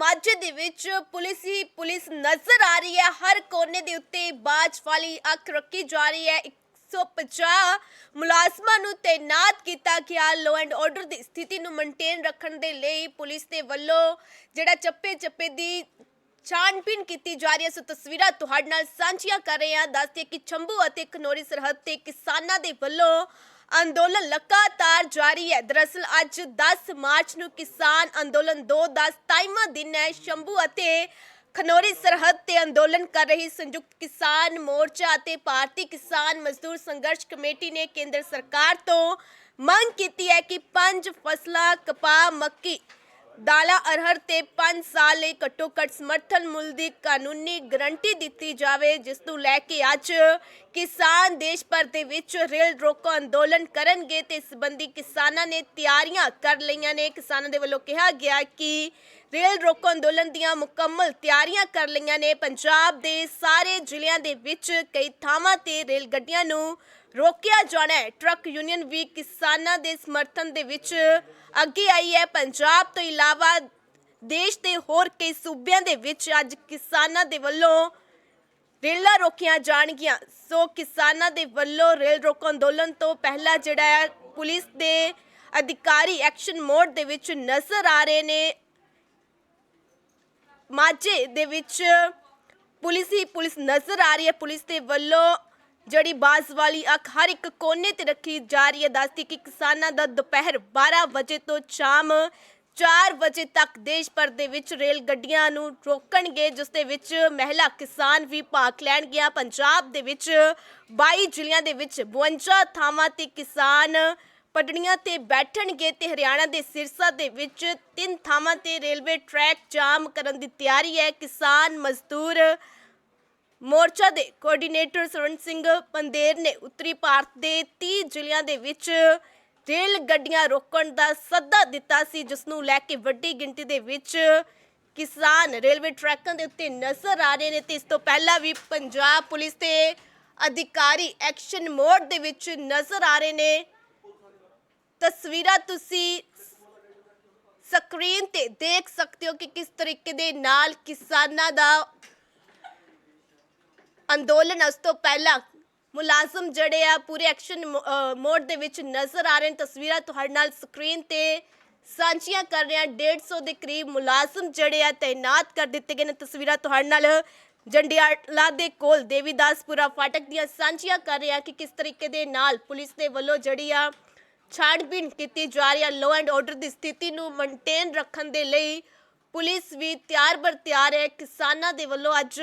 ਮਾਝੇ ਦੇ ਵਿੱਚ ਪੁਲਿਸ ਹੀ ਪੁਲਿਸ ਨਜ਼ਰ ਆ ਰਹੀ ਹੈ। ਹਰ ਕੋਨੇ ਦੇ ਉੱਤੇ ਬਾਜ ਵਾਲੀ ਅੱਖ ਰੱਖੀ ਜਾ ਰਹੀ ਹੈ। 150 ਮੁਲਾਜ਼ਮਾਂ ਨੂੰ ਤੈਨਾਤ ਕੀਤਾ ਗਿਆ। ਲੋ ਐਂਡ ਆਰਡਰ ਦੀ ਸਥਿਤੀ ਨੂੰ ਮੇਨਟੇਨ ਰੱਖਣ ਦੇ ਲਈ ਪੁਲਿਸ ਦੇ ਵੱਲੋਂ ਜਿਹੜਾ ਚੱਪੇ ਚੱਪੇ ਦੀ ਛਾਣਬੀਣ ਕੀਤੀ ਜਾ ਰਹੀ ਹੈ। ਸੋ ਤਸਵੀਰਾਂ ਤੁਹਾਡੇ ਨਾਲ ਸਾਂਝੀਆਂ ਕਰ ਰਹੇ ਹਾਂ। ਦੱਸਦੇ ਕਿ ਚੰਬੂ ਅਤੇ ਖਨੋਰੀ ਸਰਹੱਦ ਤੇ ਕਿਸਾਨਾਂ ਦੇ ਵੱਲੋਂ ਅੰਦੋਲਨ ਲਗਾਤਾਰ ਜਾਰੀ ਹੈ। ਦਰਅਸਲ ਅੱਜ 10 ਮਾਰਚ ਨੂੰ ਕਿਸਾਨ ਅੰਦੋਲਨ 2 ਦਾ 27ਵਾਂ ਦਿਨ ਹੈ। ਸ਼ੰਭੂ ਅਤੇ ਖਨੋਰੀ ਸਰਹੱਦ ਤੇ ਅੰਦੋਲਨ ਕਰ ਰਹੀ ਸੰਯੁਕਤ ਕਿਸਾਨ ਮੋਰਚਾ ਅਤੇ ਭਾਰਤੀ ਕਿਸਾਨ ਮਜ਼ਦੂਰ ਸੰਘਰਸ਼ ਕਮੇਟੀ ਨੇ ਕੇਂਦਰ ਸਰਕਾਰ ਤੋਂ ਮੰਗ ਕੀਤੀ ਹੈ ਕਿ ਪੰਜ ਫਸਲਾਂ ਕਪਾਹ ਮੱਕੀ ਦਾਲਾ ਅਰਹਰ ਤੇ 5 ਸਾਲ ਲਈ ਘੱਟੋ ਘੱਟ ਸਮਰਥਨ ਮੁੱਲ ਦੀ ਕਾਨੂੰਨੀ ਗਰੰਟੀ ਦਿੱਤੀ ਜਾਵੇ, ਜਿਸ ਨੂੰ ਲੈ ਕੇ ਅੱਜ ਕਿਸਾਨ ਦੇਸ਼ ਭਰ ਦੇ ਵਿੱਚ ਰੇਲ ਰੋਕੋ ਅੰਦੋਲਨ ਕਰਨਗੇ ਤੇ ਇਸ ਸੰਬੰਧੀ ਕਿਸਾਨਾਂ ਨੇ ਤਿਆਰੀਆਂ ਕਰ ਲਈਆਂ ਨੇ। ਕਿਸਾਨਾਂ ਦੇ ਵੱਲੋਂ ਕਿਹਾ ਗਿਆ ਕਿ ਰੇਲ ਰੋਕੋ ਅੰਦੋਲਨ ਦੀਆਂ ਮੁਕੰਮਲ ਤਿਆਰੀਆਂ ਕਰ ਲਈਆਂ ਨੇ। ਪੰਜਾਬ ਦੇ ਸਾਰੇ ਜ਼ਿਲ੍ਹਿਆਂ ਦੇ ਵਿੱਚ ਕਈ ਥਾਵਾਂ ਤੇ ਰੇਲ ਗੱਡੀਆਂ ਨੂੰ ਰੋਕਿਆ ਜਾਣਾ ਹੈ। ਟਰੱਕ ਯੂਨੀਅਨ ਵੀ ਕਿਸਾਨਾਂ ਦੇ ਸਮਰਥਨ ਦੇ ਵਿੱਚ ਅੱਗੇ ਆਈ ਹੈ ਪੰਜਾਬ ਤੋਂ ਇਲਾਵਾ ਦੇਸ਼ ਦੇ ਹੋਰ ਕਈ ਸੂਬਿਆਂ ਦੇ ਵਿੱਚ ਅੱਜ ਕਿਸਾਨਾਂ ਦੇ ਵੱਲੋਂ ਰੇਲਾਂ ਰੋਕੀਆਂ ਜਾਣਗੀਆਂ। ਸੋ ਕਿਸਾਨਾਂ ਦੇ ਵੱਲੋਂ ਰੇਲ ਰੋਕੋ ਅੰਦੋਲਨ ਤੋਂ ਪਹਿਲਾਂ ਜਿਹੜਾ ਹੈ, ਪੁਲਿਸ ਦੇ ਅਧਿਕਾਰੀ ਐਕਸ਼ਨ ਮੋਡ ਦੇ ਵਿੱਚ ਨਜ਼ਰ ਆ ਰਹੇ ਨੇ। ਮਾਝੇ ਦੇ ਵਿੱਚ ਪੁਲਿਸ ਹੀ ਪੁਲਿਸ ਨਜ਼ਰ ਆ ਰਹੀ ਹੈ। ਪੁਲਿਸ ਦੇ ਵੱਲੋਂ ਜਿਹੜੀ ਬਾਜ਼ ਵਾਲੀ ਅੱਖ ਹਰ ਇੱਕ ਕੋਨੇ ਤੇ ਰੱਖੀ ਜਾ ਰਹੀ ਹੈ। ਦੱਸਦੀ ਕਿ ਕਿਸਾਨਾਂ ਦਾ ਦੁਪਹਿਰ 12 ਵਜੇ ਤੋਂ ਸ਼ਾਮ 4 ਵਜੇ ਤੱਕ ਦੇਸ਼ ਭਰ ਦੇ ਵਿੱਚ ਰੇਲ ਗੱਡੀਆਂ ਨੂੰ ਰੋਕਣਗੇ, ਜਿਸ ਦੇ ਵਿੱਚ ਮਹਿਲਾ ਕਿਸਾਨ ਵੀ ਭਾਗ ਲੈਣਗੀਆਂ। ਪੰਜਾਬ ਦੇ ਵਿੱਚ 22 ਜ਼ਿਲ੍ਹਿਆਂ ਦੇ ਵਿੱਚ 52 ਥਾਵਾਂ ਤੇ ਕਿਸਾਨ ਪਟੜੀਆਂ ਤੇ ਬੈਠਣਗੇ ਤੇ ਹਰਿਆਣਾ ਦੇ ਸਿਰਸਾ ਦੇ ਵਿੱਚ ਤਿੰਨ ਥਾਵਾਂ ਤੇ ਰੇਲਵੇ ਟਰੈਕ ਜਾਮ ਕਰਨ ਦੀ ਤਿਆਰੀ ਹੈ। ਕਿਸਾਨ ਮਜ਼ਦੂਰ ਮੋਰਚਾ ਦੇ ਕੋਆਰਡੀਨੇਟਰ ਸਰਵਣ ਸਿੰਘ ਪੰਦੇਰ ਨੇ ਉੱਤਰੀ ਭਾਰਤ ਦੇ 30 ਜ਼ਿਲ੍ਹਿਆਂ ਦੇ ਵਿੱਚ ਰੇਲ ਗੱਡੀਆਂ ਰੋਕਣ ਦਾ ਸੱਦਾ ਦਿੱਤਾ ਸੀ ਜਿਸ ਨੂੰ ਲੈ ਕੇ ਵੱਡੀ ਗਿਣਤੀ ਦੇ ਵਿੱਚ ਕਿਸਾਨ ਰੇਲਵੇ ਟਰੈਕਾਂ ਦੇ ਉੱਤੇ ਨਜ਼ਰ ਆ ਰਹੇ ਨੇ ਤੇ ਇਸ ਤੋਂ ਪਹਿਲਾਂ ਵੀ ਪੰਜਾਬ ਪੁਲਿਸ ਦੇ ਅਧਿਕਾਰੀ ਐਕਸ਼ਨ ਮੋਡ ਦੇ ਵਿੱਚ ਨਜ਼ਰ ਆ ਰਹੇ ਨੇ। ਤਸਵੀਰਾਂ ਤੁਸੀਂ ਸਕਰੀਨ ਤੇ ਦੇਖ ਸਕਦੇ ਹੋ ਕਿ ਕਿਸ ਤਰੀਕੇ ਦੇ ਨਾਲ ਕਿਸਾਨਾਂ ਦਾ ਅੰਦੋਲਨ ਉਸ ਤੋਂ ਪਹਿਲਾਂ ਮੁਲਾਜ਼ਮ ਜਿਹੜੇ ਆ ਪੂਰੇ ਐਕਸ਼ਨ ਮੋਡ ਦੇ ਵਿੱਚ ਨਜ਼ਰ ਆ ਰਹੇ ਨੇ। ਤਸਵੀਰਾਂ ਤੁਹਾਡੇ ਨਾਲ ਸਕਰੀਨ ਤੇ ਸਾਂਝੀਆਂ ਕਰ ਰਹੇ ਹਾਂ। 150 ਦੇ ਕਰੀਬ ਮੁਲਾਜ਼ਮ ਜਿਹੜੇ ਆ ਤਾਇਨਾਤ ਕਰ ਦਿੱਤੇ ਗਏ ਨੇ। ਤਸਵੀਰਾਂ ਤੁਹਾਡੇ ਨਾਲ ਜੰਡਿਆਲਾ ਦੇ ਕੋਲ ਦੇਵੀਦਾਸਪੁਰਾ ਫਾਟਕ ਦੀਆਂ ਸਾਂਝੀਆਂ ਕਰ ਰਹੇ ਹਾਂ ਕਿ ਕਿਸ ਤਰੀਕੇ ਦੇ ਨਾਲ ਪੁਲਿਸ ਦੇ ਵੱਲੋਂ ਜਿਹੜੀ ਆ ਛਾਣਬੀਣ ਕੀਤੀ ਜਾ ਰਹੀ ਆ। ਲੋ ਐਂਡ ਆਰਡਰ ਦੀ ਸਥਿਤੀ ਨੂੰ ਮੇਨਟੇਨ ਰੱਖਣ ਦੇ ਲਈ ਪੁਲਿਸ ਵੀ ਤਿਆਰ ਬਰ ਤਿਆਰ ਹੈ। ਕਿਸਾਨਾਂ ਦੇ ਵੱਲੋਂ ਅੱਜ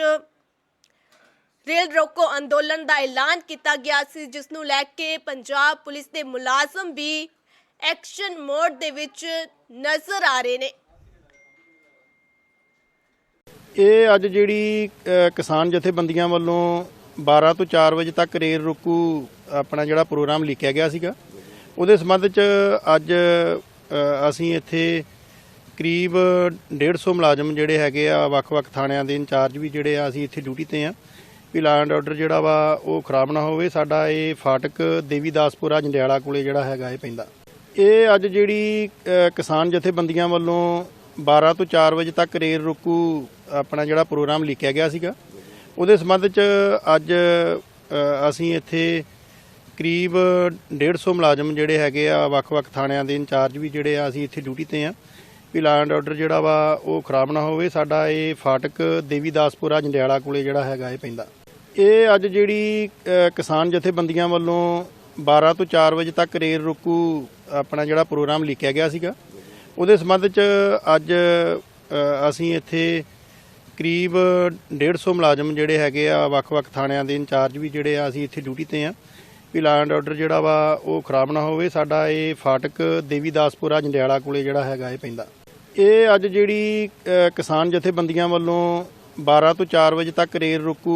ਰੇਲ ਰੋਕੋ ਅੰਦੋਲਨ ਦਾ ਐਲਾਨ ਕੀਤਾ ਗਿਆ ਸੀ, ਜਿਸ ਨੂੰ ਲੈ ਕੇ ਪੰਜਾਬ ਪੁਲਿਸ ਦੇ ਮੁਲਾਜ਼ਮ ਵੀ ਐਕਸ਼ਨ ਮੋਡ ਦੇ ਵਿੱਚ ਨਜ਼ਰ ਆ ਰਹੇ ਨੇ। ਇਹ ਅੱਜ ਜਿਹੜੀ ਕਿਸਾਨ ਜਥੇਬੰਦੀਆਂ ਵੱਲੋਂ 12 ਤੋਂ 4 ਵਜੇ ਤੱਕ ਰੇਲ ਰੋਕੂ ਆਪਣਾ ਜਿਹੜਾ ਪ੍ਰੋਗਰਾਮ ਲਿਖਿਆ ਗਿਆ ਸੀਗਾ, ਉਹਦੇ ਸੰਬੰਧ ਚ ਅੱਜ ਅਸੀਂ ਇੱਥੇ ਕਰੀਬ 150 ਮੁਲਾਜ਼ਮ ਜਿਹੜੇ ਹੈਗੇ ਆ, ਵੱਖ-ਵੱਖ ਥਾਣਿਆਂ ਦੇ ਇੰਚਾਰਜ ਵੀ ਜਿਹੜੇ ਆ, ਅਸੀਂ ਇੱਥੇ ਡਿਊਟੀ ਤੇ ਆ। ਵੀ ਲਾਅ ਐਂਡ ਆਰਡਰ ਜਿਹੜਾ ਵਾ, ਉਹ ਖਰਾਬ ਨਾ ਹੋਵੇ। ਸਾਡਾ ਇਹ ਫਾਟਕ ਦੇਵੀਦਾਸਪੁਰਾ ਜੰਡਿਆਲਾ ਕੋਲੇ ਜਿਹੜਾ ਹੈਗਾ ਇਹ ਪੈਂਦਾ। ਇਹ ਅੱਜ ਜਿਹੜੀ ਕਿਸਾਨ ਜਥੇਬੰਦੀਆਂ ਵੱਲੋਂ 12 ਤੋਂ 4 ਵਜੇ ਤੱਕ ਰੇਲ ਰੋਕੂ ਆਪਣਾ ਜਿਹੜਾ ਪ੍ਰੋਗਰਾਮ ਲਿਖਿਆ ਗਿਆ ਸੀਗਾ, ਉਹਦੇ ਸੰਬੰਧ ਚ ਅੱਜ ਅਸੀਂ ਇੱਥੇ ਕਰੀਬ 150 ਮੁਲਾਜ਼ਮ ਜਿਹੜੇ ਹੈਗੇ ਆ, ਵੱਖ-ਵੱਖ ਥਾਣਿਆਂ ਦੇ ਇੰਚਾਰਜ ਵੀ ਜਿਹੜੇ ਆ, ਅਸੀਂ ਇੱਥੇ ਡਿਊਟੀ ਤੇ ਆ। ਵੀ ਲਾਅ ਐਂਡ ਆਰਡਰ ਜਿਹੜਾ ਵਾ, ਉਹ ਖਰਾਬ ਨਾ ਹੋਵੇ। ਸਾਡਾ ਇਹ ਫਾਟਕ ਦੇਵੀਦਾਸਪੁਰਾ ਜੰਡਿਆਲਾ ਕੋਲੇ ਜਿਹੜਾ ਹੈਗਾ ਇਹ ਪੈਂਦਾ। ਇਹ ਅੱਜ ਜਿਹੜੀ ਕਿਸਾਨ ਜਥੇਬੰਦੀਆਂ ਵੱਲੋਂ 12 ਤੋਂ 4 ਵਜੇ ਤੱਕ ਰੇਲ ਰੋਕੂ ਆਪਣਾ ਜਿਹੜਾ ਪ੍ਰੋਗਰਾਮ ਲਿਖਿਆ ਗਿਆ ਸੀਗਾ, ਉਹਦੇ ਸੰਬੰਧ ਚ ਅੱਜ ਅਸੀਂ ਇੱਥੇ ਕਰੀਬ 150 ਮੁਲਾਜ਼ਮ ਜਿਹੜੇ ਹੈਗੇ ਆ, ਵੱਖ-ਵੱਖ ਥਾਣਿਆਂ ਦੇ ਇੰਚਾਰਜ ਵੀ ਜਿਹੜੇ ਆ, ਅਸੀਂ ਇੱਥੇ ਡਿਊਟੀ ਤੇ ਆ। ਵੀ ਲਾਅ ਐਂਡ ਆਰਡਰ ਜਿਹੜਾ ਵਾ, ਉਹ ਖਰਾਬ ਨਾ ਹੋਵੇ। ਸਾਡਾ ਇਹ ਫਾਟਕ ਦੇਵੀਦਾਸਪੁਰਾ ਜੰਡਿਆਲਾ ਕੋਲੇ ਜਿਹੜਾ ਹੈਗਾ ਇਹ ਪੈਂਦਾ। ਇਹ ਅੱਜ ਜਿਹੜੀ ਕਿਸਾਨ ਜਥੇਬੰਦੀਆਂ ਵੱਲੋਂ 12 ਤੋਂ 4 ਵਜੇ ਤੱਕ ਰੇਲ ਰੋਕੂ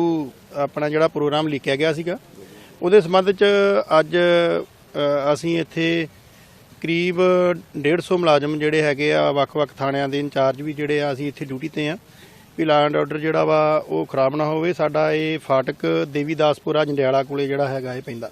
ਆਪਣਾ ਜਿਹੜਾ ਪ੍ਰੋਗਰਾਮ ਲਿਖਿਆ ਗਿਆ ਸੀਗਾ, ਉਹਦੇ ਸੰਬੰਧ ਚ ਅੱਜ ਅਸੀਂ ਇੱਥੇ ਕਰੀਬ 150 ਮੁਲਾਜ਼ਮ ਜਿਹੜੇ ਹੈਗੇ ਆ, ਵੱਖ-ਵੱਖ ਥਾਣਿਆਂ ਦੇ ਇੰਚਾਰਜ ਵੀ ਜਿਹੜੇ ਆ, ਅਸੀਂ ਇੱਥੇ ਡਿਊਟੀ ਤੇ ਆ। ਵੀ ਲਾ ਐਂਡ ਆਰਡਰ ਜਿਹੜਾ ਵਾ, ਉਹ ਖਰਾਬ ਨਾ ਹੋਵੇ, ਸਾਡਾ ਇਹ ਫਾਟਕ ਦੇਵੀਦਾਸਪੁਰਾ ਜੰਡਿਆਲਾ ਕੋਲੇ ਜਿਹੜਾ ਹੈਗਾ ਇਹ ਪੈਂਦਾ।